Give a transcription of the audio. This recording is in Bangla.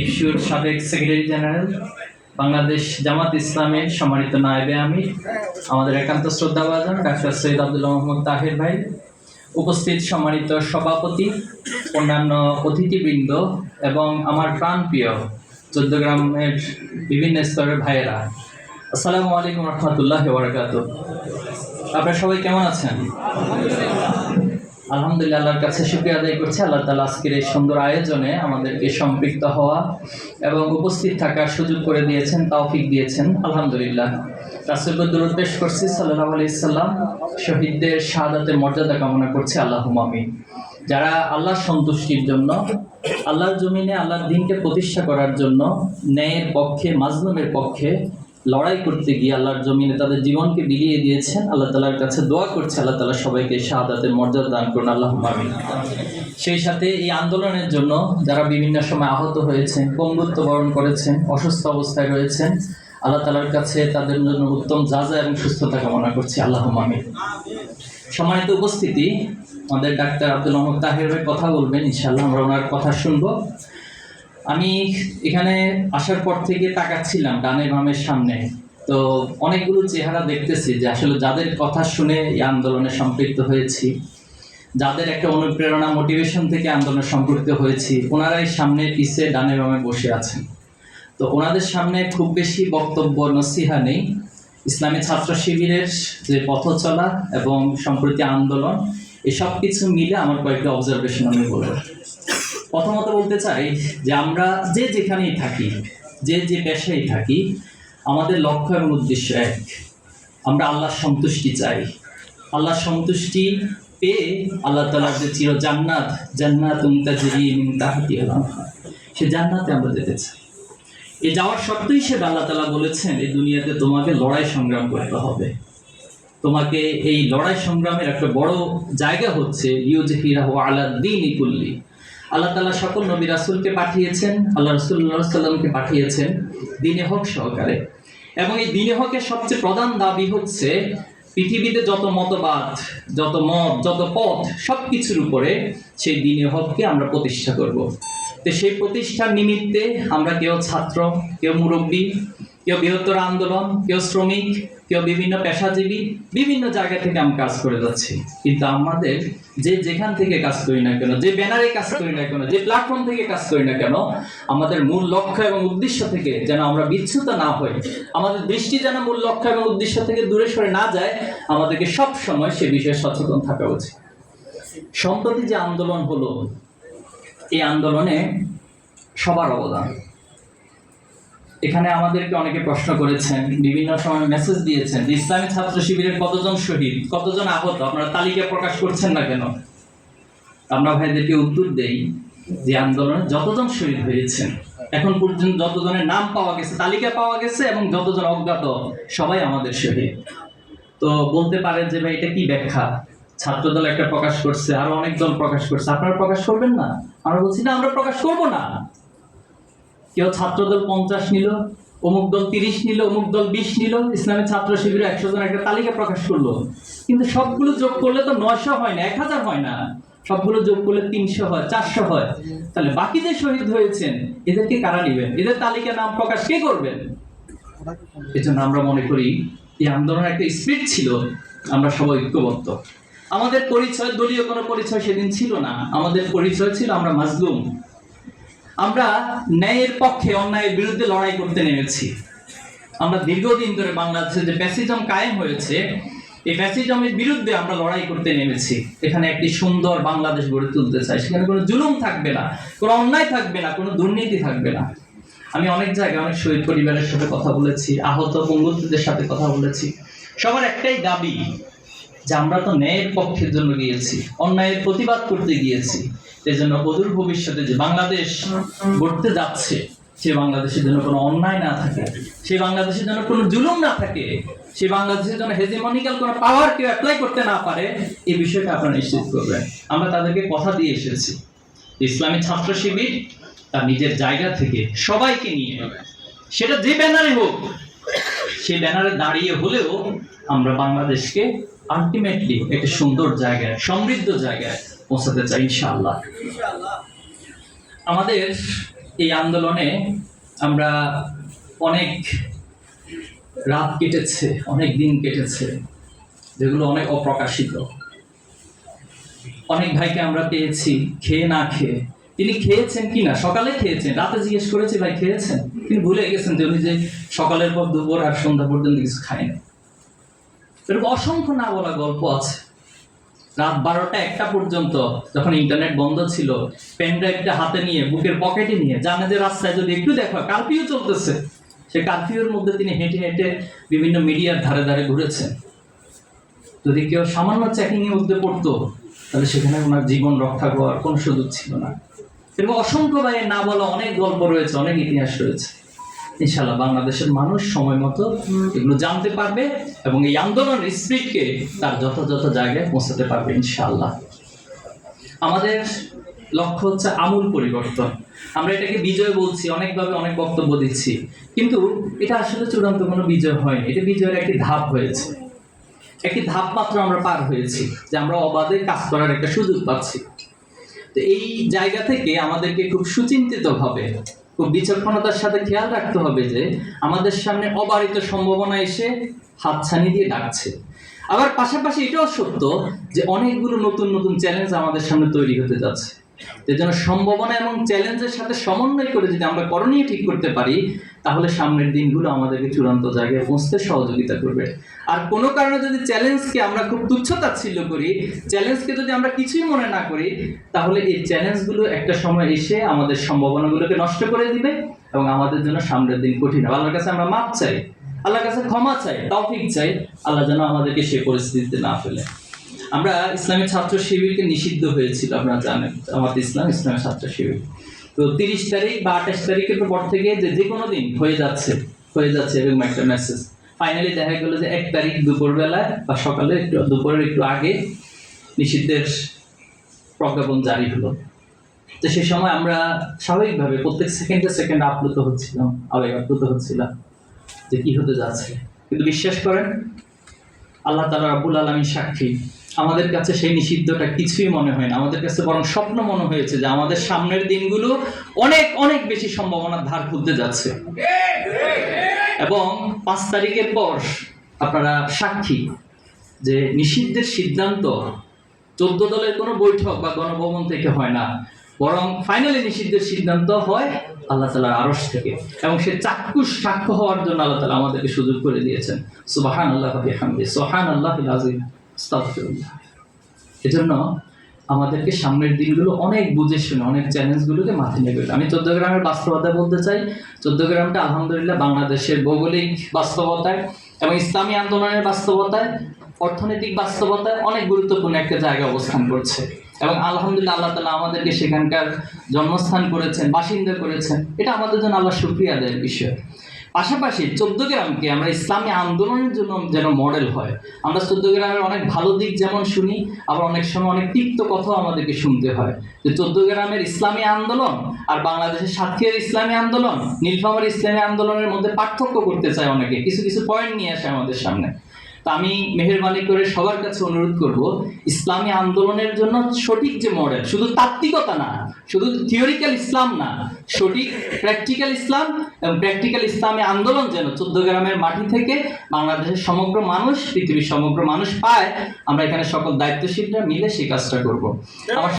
ইফসুর সাবেক সেক্রেটারি জেনারেল, বাংলাদেশ জামাত ইসলামের সম্মানিত নায়েবে আমি, আমাদের একান্ত শ্রদ্ধাভাজন ডাক্তার সৈয়দ আব্দুল্লাহ মোহাম্মদ তাহের ভাই, উপস্থিত সম্মানিত সভাপতি, অন্যান্য অতিথিবৃন্দ এবং আমার প্রাণপ্রিয় চোদ্দগ্রামের বিভিন্ন স্তরের ভাইয়েরা। আসসালামু আলাইকুম রহমতুল্লাহ বরকাত আপনারা সবাই কেমন আছেন? আলহামদুলিল্লাহ, আল্লাহর কাছে শুক্রিয়া আদায় করছি। আল্লাহ তালা আজকের এই সুন্দর আয়োজনে আমাদেরকে সম্পৃক্ত হওয়া এবং উপস্থিত থাকার সুযোগ করে দিয়েছেন তাওফিক দিয়েছেন। আলহামদুলিল্লাহ। রাসুলকে দূরত পেশ করছি সাল্লাহ আলি সাল্লাম। শহীদদের শাহাদাতের মর্যাদা কামনা করছি। আল্লাহ আমিন। যারা আল্লাহর সন্তুষ্টির জন্য, আল্লাহর জমিনে আল্লাহর দিনকে প্রতিষ্ঠা করার জন্য, ন্যায়ের পক্ষে, মাজলুমের পক্ষে লড়াই করতে গিয়ে আল্লাহর জমিনে তাদের জীবনকে বিলিয়ে দিয়েছেন, আল্লাহ তালার কাছে দোয়া করছে, আল্লাহ তালা সবাইকে শাহাদাতের মর্যাদা দান করুন, আল্লাহ আমিন। সেই সাথে এই আন্দোলনের জন্য যারা বিভিন্ন সময় আহত হয়েছেন পঙ্গুত্ব বরণ করেছেন, অসুস্থ অবস্থায় রয়েছেন, আল্লাহ তালার কাছে তাদের জন্য উত্তম যাজা এবং সুস্থতা কামনা করছি, আল্লাহ আমিন। সম্মানিত উপস্থিতি, আমাদের ডাক্তার আব্দুল মোহাম্মদ তাহের কথা বলবেন ইনশাল্লাহ আমরা ওনার কথা শুনব। আমি এখানে আসার পর থেকে তাকাচ্ছিলাম ডানে বামের সামনে। তো অনেকগুলো চেহারা দেখতেছি যে আসলে যাদের কথা শুনে এই আন্দোলনে সম্পৃক্ত হয়েছি, যাদের একটা অনুপ্রেরণা মোটিভেশন থেকে আন্দোলনে সম্পৃক্ত হয়েছি, ওনারাই সামনে পিছে ডানে বামে বসে আছেন। তো ওনাদের সামনে খুব বেশি বক্তব্য, নসিহা নেই। ইসলামী ছাত্র শিবিরের যে পথ চলা এবং সম্প্রতি আন্দোলন, এসব কিছু মিলে আমার কয়েকটা অবজারভেশন আমি বলব। প্রথমত বলতে চাই যে আমরা যে যেখানেই থাকি, যে যে পেশায় থাকি, আমাদের লক্ষ্য এবং উদ্দেশ্য এক। আমরা আল্লাহর সন্তুষ্টি চাই। আল্লাহর সন্তুষ্টি পেয়ে আল্লাহ তালার যে চির জান্নাত জান্নাত তাহতি সে জান্নাতে আমরা যেতে চাই। এ যাওয়ার শর্ত হিসেবে আল্লাহ তালা বলেছেন, এই দুনিয়াতে তোমাকে লড়াই সংগ্রাম করতে হবে। তোমাকে এই লড়াই সংগ্রামের একটা বড় জায়গা হচ্ছে ইউজহিরাহ আলা দিন ইকুল্লি আল্লাহ তালা সকল নবী রাসুলকে পাঠিয়েছেন, আল্লাহ রসুল্লাহ সাল্লামকে পাঠিয়েছেন দিনে হক সহকারে। এবং এই দিনে হকের সবচেয়ে প্রধান দাবি হচ্ছে পৃথিবীতে যত মতবাদ, যত মত, যত পথ সব কিছুর উপরে সেই দিনে হককে আমরা প্রতিষ্ঠা করব। তো সেই প্রতিষ্ঠার নিমিত্তে আমরা কেউ ছাত্র, কেউ মুরব্বী কেউ বৃহত্তর আন্দোলন, কেউ শ্রমিক, কেউ বিভিন্ন পেশাজীবী, বিভিন্ন জায়গা থেকে আমি কাজ করে যাচ্ছি। কিন্তু আমাদের যে যেখান থেকে কাজ করি না কেন, যে ব্যানারে কাজ করি না কেন, যে প্ল্যাটফর্ম থেকে কাজ করি না কেন, আমাদের মূল লক্ষ্য এবং উদ্দেশ্য থেকে যেন আমরা বিচ্যুত না হই, আমাদের দৃষ্টি যেন মূল লক্ষ্য এবং উদ্দেশ্য থেকে দূরে সরে না যায়, আমাদেরকে সব সময় সে বিষয়ে সচেতন থাকা উচিত। সম্প্রতি যে আন্দোলন হলো, এই আন্দোলনে সবার অবদান। এখানে আমাদেরকে অনেকে প্রশ্ন করেছেন, বিভিন্ন সময় মেসেজ দিয়েছেন ইসলামী ছাত্র শিবিরের কতজন শহীদ, কতজন আহত, আপনারা তালিকা প্রকাশ করছেন না কেন? আমরা ভাইদেরকে উত্তর দেই যে আন্দোলনে যতজন শহীদ হয়েছেন, এখন পর্যন্ত যতজনের নাম পাওয়া গেছে, তালিকা পাওয়া গেছে এবং যতজন অজ্ঞাত, সবাই আমাদের শহীদ। তো বলতে পারেন যে ভাই, এটা কি ব্যাখ্যা? ছাত্র ছাত্রদল একটা প্রকাশ করছে, আরও অনেক দল প্রকাশ করছে, আপনারা প্রকাশ করবেন না? আমরা বলছি, না, আমরা প্রকাশ করব না। কেউ ছাত্রদল পঞ্চাশ নিল, অমুক দল তিরিশ নিল, অমুক দল বিশ নিল, ইসলামী ছাত্র শিবিরে একশো জন একটা তালিকা প্রকাশ করল। কিন্তু সবগুলো যোগ করলে তো নয়শো হয় না, এক হাজার হয় না। সবগুলো যোগ করলে তিনশো হয়, চারশো হয়। তাহলে বাকি যে শহীদ হয়েছেন, এদেরকে কারা নিবেন? এদের তালিকা নাম প্রকাশ কে করবেন? এজন্য আমরা মনে করি, এই আন্দোলনের একটা স্পিরিট ছিল, আমরা সবাই ঐক্যবদ্ধ। আমাদের পরিচয়, দলীয় কোনো পরিচয় সেদিন ছিল না। আমাদের পরিচয় ছিল আমরা মাজলুম। আমরা ন্যায়ের পক্ষে অন্যায়ের বিরুদ্ধে লড়াই করতে নেমেছি। আমরা দীর্ঘদিন ধরে বাংলাদেশে যে প্যাসিজম কায়েম হয়েছে, এই প্যাসিজমের বিরুদ্ধে আমরা লড়াই করতে নেমেছি। এখানে একটি সুন্দর বাংলাদেশ গড়ে তুলতে চাই। সেখানে কোনো জুলুম থাকবে না, কোনো অন্যায় থাকবে না, কোনো দুর্নীতি থাকবে না। আমি অনেক জায়গায় অনেক শহীদ পরিবারের সাথে কথা বলেছি, আহত পঙ্গুত্বদের সাথে কথা বলেছি। সবার একটাই দাবি যে আমরা তো ন্যায়ের পক্ষের জন্য গিয়েছি, অন্যায়ের প্রতিবাদ করতে গিয়েছি। এই জন্য অদূর ভবিষ্যতে যে বাংলাদেশ গড়তে যাচ্ছে, সে বাংলাদেশের জন্য কোনো অন্যায় না থাকে সেই বাংলাদেশের জন্য কোনো জুলুম না থাকে সেই বাংলাদেশের জন্য হেজিমনিক্যাল কোনো পাওয়ার কেউ অ্যাপ্লাই করতে না পারে এই বিষয়টা আপনারা নিশ্চিত করবেন। আমরা তাদেরকে কথা দিয়ে এসেছি। ইসলামী ছাত্র শিবির তার নিজের জায়গা থেকে সবাইকে নিয়ে, সেটা যে ব্যানারে হোক সেই ব্যানারে দাঁড়িয়ে হলেও আমরা বাংলাদেশকে আলটিমেটলি একটা সুন্দর জায়গায়, সমৃদ্ধ জায়গায় পৌঁছাতে চাই, ইনশাআল্লাহ। আমাদের এই আন্দোলনে আমরা অনেক রাত কেটেছে, অনেক দিন কেটেছে, যেগুলো অনেক অপ্রকাশিত। অনেক ভাইকে আমরা পেয়েছি, খেয়ে না খেয়ে। তিনি খেয়েছেন কি না? সকালে খেয়েছেন, রাতে জিজ্ঞেস করেছি, ভাই, খেয়েছেন? তিনি ভুলে গেছেন যে উনি যে সকালের পর দুপুর আর সন্ধ্যা পর্যন্ত কিছু খায়নি। এরকম অসংখ্য না বলা গল্প আছে। রাত বারোটা একটা পর্যন্ত যখন ইন্টারনেট বন্ধ ছিল পেন ড্রাইভটা হাতে নিয়ে, বুকের পকেটে নিয়ে, জানে যে রাস্তায় যদি একটু দেখো কারফিউ চলতেছে। সে কারফিউর মধ্যে তিনি হেঁটে হেঁটে বিভিন্ন মিডিয়ার ধারে ধারে ঘুরেছেন। যদি কেউ সামান্য চেকিং এর মধ্যে পড়তো, তাহলে সেখানে ওনার জীবন রক্ষা করার কোনো সুযোগ ছিল না। এরকম অসংখ্য না বলা অনেক গল্প রয়েছে, অনেক ইতিহাস রয়েছে। ইনশাল্লাহ বাংলাদেশের মানুষ সময় মতো এগুলো জানতে পারবে এবং এই আন্দোলনের স্পিরিটকে তার যথাযথ জায়গায় পৌঁছাতে পারবে ইনশাআল্লাহ। আমাদের লক্ষ্য হচ্ছে আমূল পরিবর্তন। আমরা এটাকে বিজয় বলছি, অনেকভাবে অনেক বক্তব্য দিচ্ছি, কিন্তু এটা আসলে চূড়ান্ত কোনো বিজয় হয়নি। এটা বিজয়ের একটি ধাপ হয়েছে। একটি ধাপ মাত্র আমরা পার হয়েছি যে আমরা অবাধে কাজ করার একটা সুযোগ পাচ্ছি। তো এই জায়গা থেকে আমাদেরকে খুব সুচিন্তিতভাবে খুব বিচক্ষণতার সাথে খেয়াল রাখতে হবে যে আমাদের সামনে অবারিত সম্ভাবনা এসে হাতছানি দিয়ে ডাকছে। আবার পাশাপাশি এটাও সত্য যে অনেকগুলো নতুন নতুন চ্যালেঞ্জ আমাদের সামনে তৈরি হতে যাচ্ছে। জন্য সম্ভাবনা এবং চ্যালেঞ্জের সাথে সমন্বয় করে যদি আমরা করণীয় ঠিক করতে পারি, তাহলে সামনের দিনগুলো আমাদেরকে চূড়ান্ত জায়গায় পৌঁছতে সহযোগিতা করবে। আর কোনো কারণে যদি চ্যালেঞ্জকে আমরা খুব তুচ্ছতাচ্ছিল্য করি, চ্যালেঞ্জকে যদি আমরা কিছুই মনে না করি, তাহলে এই চ্যালেঞ্জগুলো একটা সময় এসে আমাদের সম্ভাবনাগুলোকে নষ্ট করে দিবে এবং আমাদের জন্য সামনের দিন কঠিন। হবে আল্লাহর কাছে আমরা মাপ চাই, আল্লাহর কাছে ক্ষমা চাই, তৌফিক চাই, আল্লাহ যেন আমাদেরকে সে পরিস্থিতিতে না ফেলে। আমরা ইসলামী ছাত্র শিবিরকে নিষিদ্ধ হয়েছিল, আপনারা জানেন আমাদের ইসলাম, ইসলামী ছাত্র শিবির। তো তিরিশ তারিখ বা আঠাশ তারিখের পর থেকে যে যে কোনো দিন হয়ে যাচ্ছে হয়ে যাচ্ছে এবং একটা মেসেজ ফাইনালি দেখা গেল যে এক তারিখ দুপুরবেলায় বা সকালে একটু, দুপুরের একটু আগে নিষিদ্ধের প্রজ্ঞাপন জারি হলো। তো সে সময় আমরা স্বাভাবিকভাবে প্রত্যেক সেকেন্ডে সেকেন্ড আপ্লুত হচ্ছিলাম, আবেগ আপ্লুত হচ্ছিলাম যে কি হতে যাচ্ছে। কিন্তু বিশ্বাস করেন, আল্লাহ তালা রাবুল আলমী সাক্ষী আমাদের কাছে সেই নিষিদ্ধটা কিছুই মনে হয় না। আমাদের কাছে বরং স্বপ্ন মনে হয়েছে যে আমাদের সামনের দিনগুলো অনেক অনেক বেশি সম্ভাবনার ধার খুলতে যাচ্ছে। এবং পাঁচ তারিখের পর আপনারা সাক্ষী যে নিষিদ্ধের সিদ্ধান্ত চোদ্দ দলের কোনো বৈঠক বা গণভবন থেকে হয় না। বরং ফাইনালি নিষিদ্ধের সিদ্ধান্ত হয় আল্লাহ তালার আরস থেকে। এবং সে চাক্ষুষ সাক্ষ্য হওয়ার জন্য আল্লাহ তালা আমাদেরকে সুযোগ করে দিয়েছেন। সুবাহান আল্লাহ সোহান আল্লাহ আজিম এজন্য আমাদেরকে সামনের দিনগুলো অনেক বুঝে শুনে, অনেক চ্যালেঞ্জগুলোকে মাথায় নেবে আমি চোদ্দ গ্রামের বাস্তবতা বলতে চাই, চোদ্দ গ্রামটা আলহামদুলিল্লাহ বাংলাদেশের ভৌগোলিক বাস্তবতায় এবং ইসলামী আন্দোলনের বাস্তবতায়, অর্থনৈতিক বাস্তবতায় অনেক গুরুত্বপূর্ণ একটা জায়গায় অবস্থান করছে। এবং আলহামদুলিল্লাহ আল্লাহ তালা আমাদেরকে সেখানকার জন্মস্থান করেছেন, বাসিন্দা করেছেন। এটা আমাদের জন্য আল্লাহ শুক্রিয়া আদায়ের বিষয়। পাশাপাশি চোদ্দ গ্রামকে আমরা ইসলামী আন্দোলনের জন্য যেন মডেল হয়। আমরা চোদ্দ গ্রামের অনেক ভালো দিক যেমন শুনি, আবার অনেক সময় অনেক তিক্ত কথাও আমাদেরকে শুনতে হয়। যে চোদ্দ গ্রামের ইসলামী আন্দোলন আর বাংলাদেশের সাতক্ষীরার ইসলামী আন্দোলন নীলফামার ইসলামী আন্দোলনের মধ্যে পার্থক্য করতে চায় অনেকে। কিছু কিছু পয়েন্ট নিয়ে আসে আমাদের সামনে। আমি মেহরবানি করে সবার কাছে অনুরোধ করব ইসলামী আন্দোলনের জন্য সঠিক যে মডেল শুধু তাত্ত্বিকতা না শুধু থিওরিক্যাল ইসলাম না সঠিক প্র্যাকটিক্যাল ইসলাম এবং প্র্যাকটিক্যাল ইসলামী আন্দোলন যেন চোদ্দ গ্রামের মাটি থেকে বাংলাদেশের সমগ্র মানুষ পৃথিবীর সমগ্র মানুষ পায় আমরা এখানে সকল দায়িত্বশীলরা মিলে সেই কাজটা করব। আমার